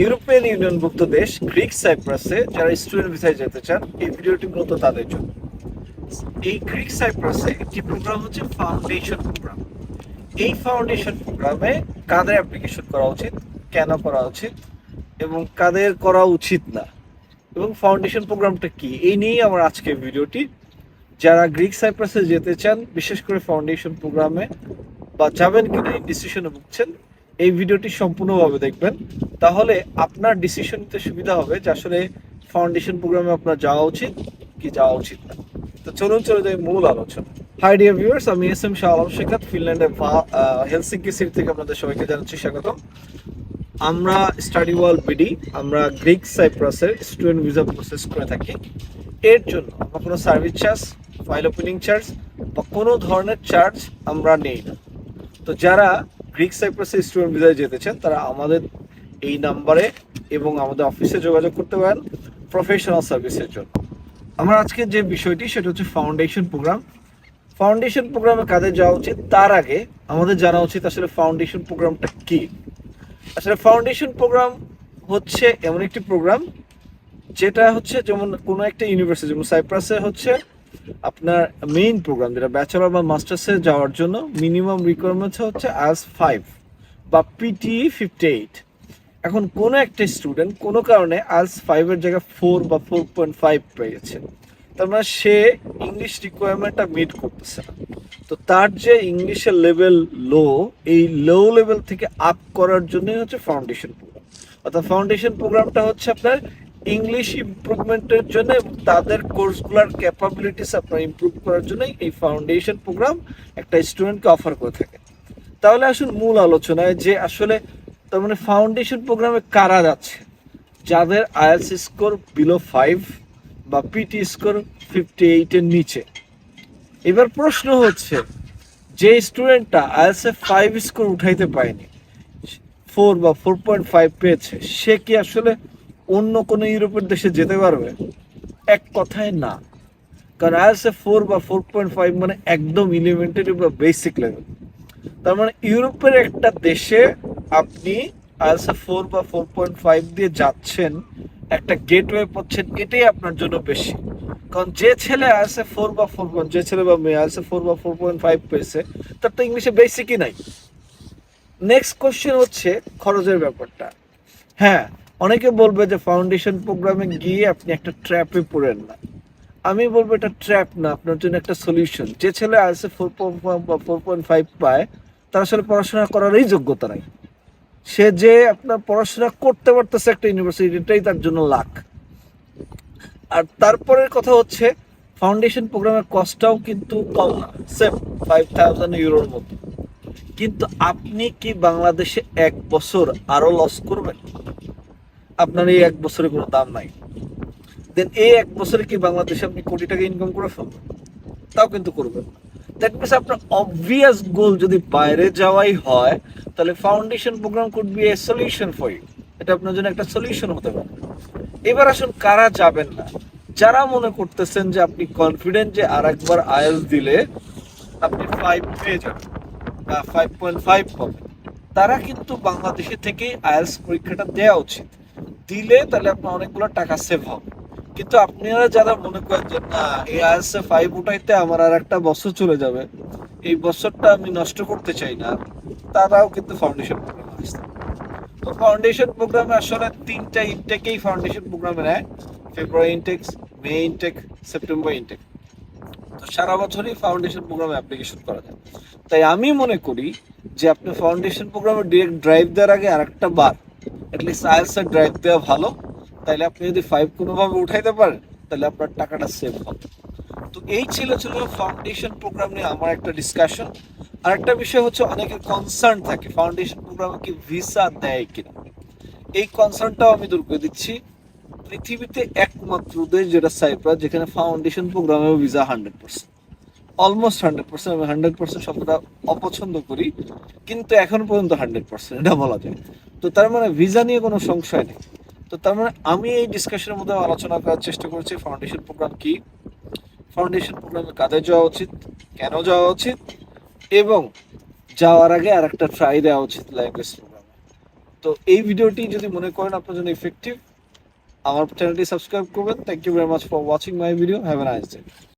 European ইউনিয়নভুক্ত দেশ Greek সাইপ্রাসে যারা student ভিসায় যেতে চান, এই ভিডিওটি মূলত তাদের জন্য। এই গ্রিক সাইপ্রাসে একটি প্রোগ্রাম হচ্ছে ফাউন্ডেশন প্রোগ্রাম এই ফাউন্ডেশন প্রোগ্রামে কাদের অ্যাপ্লিকেশন করা উচিত, কেন করা উচিত, এবং কাদের করা উচিত না? এবং ফাউন্ডেশন প্রোগ্রামটা কি? এই নিয়েই আমার আজকের ভিডিওটি। যারা গ্রিক সাইপ্রাসে যেতে চান, বিশেষ করে ফাউন্ডেশন প্রোগ্রামে বা যাবেন কিনা এই ডিসিশনে ভুগছেন এই ভিডিওটি সম্পূর্ণভাবে দেখবেন। তাহলে আপনার ডিসিশন নিতে সুবিধা হবে যে আসলে ফাউন্ডেশন প্রোগ্রামে আপনার যাওয়া উচিত কি যাওয়া উচিত না। তো চলুন, চলে যাই মূল আলোচনা হাই ডিয়ার ভিউয়ার্স আমি এস এম শাহ আলম শেখাত ফিনল্যান্ডের হেলসিঙ্কি সিটি থেকে আপনাদের সবাইকে জানাচ্ছি স্বাগতম। আমরা স্টাডি ওয়াল বিডি আমরা গ্রিক সাইপ্রাসের স্টুডেন্ট ভিসা প্রসেস করে থাকি। এর জন্য আমরা কোনো service charge file opening charge বা কোনো ধরনের চার্জ আমরা নেই না। তো যারা গ্রিক সাইপ্রাসের স্টুডেন্ট ভিসায় যেতে চান, তারা আমাদের এই নাম্বারে এবং আমাদের অফিসে যোগাযোগ করতে পারেন প্রফেশনাল সার্ভিসের জন্য। আমার আজকে যে বিষয়টি, সেটা হচ্ছে ফাউন্ডেশন প্রোগ্রাম ফাউন্ডেশন প্রোগ্রামে কাদের যাওয়া উচিত? তার আগে আমাদের জানা উচিত আসলে ফাউন্ডেশন প্রোগ্রামটা কি। আসলে ফাউন্ডেশন প্রোগ্রাম হচ্ছে এমন একটি প্রোগ্রাম যেটা হচ্ছে যেমন কোনো একটা ইউনিভার্সিটি যেমন সাইপ্রাসে হচ্ছে আপনার মেইন প্রোগ্রাম যেটা ব্যাচেলর বা মাস্টার্সে যাওয়ার জন্য মিনিমাম রিকোয়ারমেন্টস হচ্ছে আজ ফাইভ বা পিটি ফিফটি এইট এখন কোনো একটা স্টুডেন্ট কোনো কারণে আজ ফাইভের জায়গায় ফোর বা ফোর পয়েন্ট ফাইভ পেয়েছে। তার মানে সে ইংলিশ রিকোয়ারমেন্টটা মিট করতেছে না। তো তার যে ইংলিশের লেভেল লো এই লো লেভেল থেকে আপ করার জন্যই হচ্ছে ফাউন্ডেশন প্রোগ্রাম অর্থাৎ ফাউন্ডেশন প্রোগ্রামটা হচ্ছে আপনার ইংলিশ ইমপ্রুভমেন্টের জন্য তাদের কোর্সগুলোর ক্যাপাবিলিটিস আপনার ইমপ্রুভ করার জন্য এই ফাউন্ডেশন প্রোগ্রাম একটা স্টুডেন্টকে অফার করে থাকে। তাহলে আসুন মূল আলোচনায় যে আসলে তার মানে ফাউন্ডেশন প্রোগ্রামে কারা যাচ্ছে? যাদের আইএলস স্কোর বিলো ফাইভ বা পিটি স্কোর ফিফটি এইটের নিচে। এবার প্রশ্ন হচ্ছে, যে স্টুডেন্টটা আইএলস ফাইভ স্কোর উঠাইতে পায়নি ফোর বা ফোর পয়েন্ট ফাইভ পেয়েছে, সে কি আসলে অন্য কোনো ইউরোপের দেশে যেতে পারবে? এক কথায় না। কারণ আইএলস ফোর বা ফোর পয়েন্ট ফাইভ মানে একদম ইলিমেন্টারি বা বেসিক লেভেল তার মানে ইউরোপের একটা দেশে আপনি আইএলস ফোর বা ফোর পয়েন্ট ফাইভ দিয়ে যাচ্ছেন, একটা গেটওয়ে পাচ্ছেন, এটাই আপনার জন্য বেশি। কারণ যে ছেলে আইএলস ফোর বা ফোর পয়েন্ট যে ছেলে বা মেয়ে আইএলস ফোর বা ফোর পয়েন্ট ফাইভ পেয়েছে, তার তো ইংলিশে বেসিকই নাই। নেক্সট কোশ্চেন হচ্ছে খরচের ব্যাপারটা। হ্যাঁ অনেকে বলবে যে ফাউন্ডেশন প্রোগ্রামে গিয়ে আপনি একটা ট্র্যাপে পড়েন না। আমি বলব এটা ট্র্যাপ না, আপনার জন্য একটা সলিউশন যে ছেলে আসে ফোর পয়েন্ট বা ফোর পয়েন্ট ফাইভ পায়, তার আসলে পড়াশোনা করারই যোগ্যতা নাই। সে যে আপনার পড়াশোনা করতে পারতেছে একটা ইউনিভার্সিটি এটাই তার জন্য লাখ আর তারপরের কথা হচ্ছে ফাউন্ডেশন প্রোগ্রামের কস্টটাও কিন্তু কম না সেম ফাইভ থাউজেন্ড ইউরোর মতো। কিন্তু আপনি কি বাংলাদেশে এক বছর আরও লস করবেন? আপনার এই এক বছরে কোনো দাম নাই। দেন এই এক বছরে কি বাংলাদেশে আপনি কোটি টাকা ইনকাম করে ফেলবেন? তাও কিন্তু করবেন দ্যাট মিনস আপনার অবভিয়াস গোল যদি বাইরে যাওয়াই হয়, তাহলে foundation programme could be a solution for you এটা আপনার জন্য একটা সলিউশন হতে পারে। এবার আসুন, কারা যাবেন না? যারা মনে করতেছেন যে আপনি কনফিডেন্ট যে আর একবার আইএলস দিলে আপনি ফাইভ পেয়ে যাবেন, বা ফাইভ পয়েন্ট ফাইভ পাবেন। তারা কিন্তু বাংলাদেশে থেকে আইএলস পরীক্ষাটা দেওয়া উচিত। দিলে তাহলে আপনার অনেকগুলো টাকা সেভ হবে। কিন্তু আপনারা যারা মনে করেন যে, না, এই আইএলস এ ফাইভ উঠাইতে আমার আর একটা বছর চলে যাবে, এই বছরটা আমি নষ্ট করতে চাই না, তারাও কিন্তু ফাউন্ডেশন প্রোগ্রামে আসতে তো ফাউন্ডেশন প্রোগ্রামে আসলে তিনটা ইনটেকেই ফাউন্ডেশন প্রোগ্রামে নেয় February intake May intake September intake তো সারা বছরই ফাউন্ডেশন প্রোগ্রামে অ্যাপ্লিকেশন করা যায়। তাই আমি মনে করি যে, আপনি ফাউন্ডেশন প্রোগ্রামে ডিরেক্ট ড্রাইভ দেওয়ার আগে আরেকটা বার অ্যাটলিস্ট আইএলসের ড্রাইভ দেওয়া ভালো। তাহলে আপনি যদি ফাইভ কোনোভাবে উঠাইতে পারেন তাহলে আপনার টাকাটা সেভ হবে। তো এই ছিল ছিল ফাউন্ডেশন প্রোগ্রাম নিয়ে আমার একটা ডিসকাশন আর একটা বিষয় হচ্ছে অনেকের কনসার্ন থাকে ফাউন্ডেশন প্রোগ্রামে কি ভিসা দেয় কিনা। এই কনসার্নটাও আমি দূর করে দিচ্ছি। পৃথিবীতে একমাত্র দেশ যেটা সাইপ্রাস যেখানে foundation প্রোগ্রামেও visa hundred percent almost hundred percent আমি হান্ড্রেড পার্সেন্ট শব্দটা অপছন্দ করি, কিন্তু এখন পর্যন্ত হান্ড্রেড পার্সেন্ট এটা বলা যায়। তো তার মানে ভিসা নিয়ে কোনো সংশয় নেই। তো তার মানে আমি এই ডিসকাশনের মধ্যে আলোচনা করার চেষ্টা করেছি ফাউন্ডেশন প্রোগ্রাম কি? ফাউন্ডেশন প্রোগ্রামে কাদের যাওয়া উচিত? কেন যাওয়া উচিত? এবং যাওয়ার আগে আর একটা ট্রাই দেওয়া উচিত ল্যাঙ্গুয়েজ প্রোগ্রামে তো এই ভিডিওটি যদি মনে করেন আপনার জন্য ইফেক্টিভ আমার চ্যানেলটি সাবস্ক্রাইব করবেন। Thank you very much for watching my video have a nice day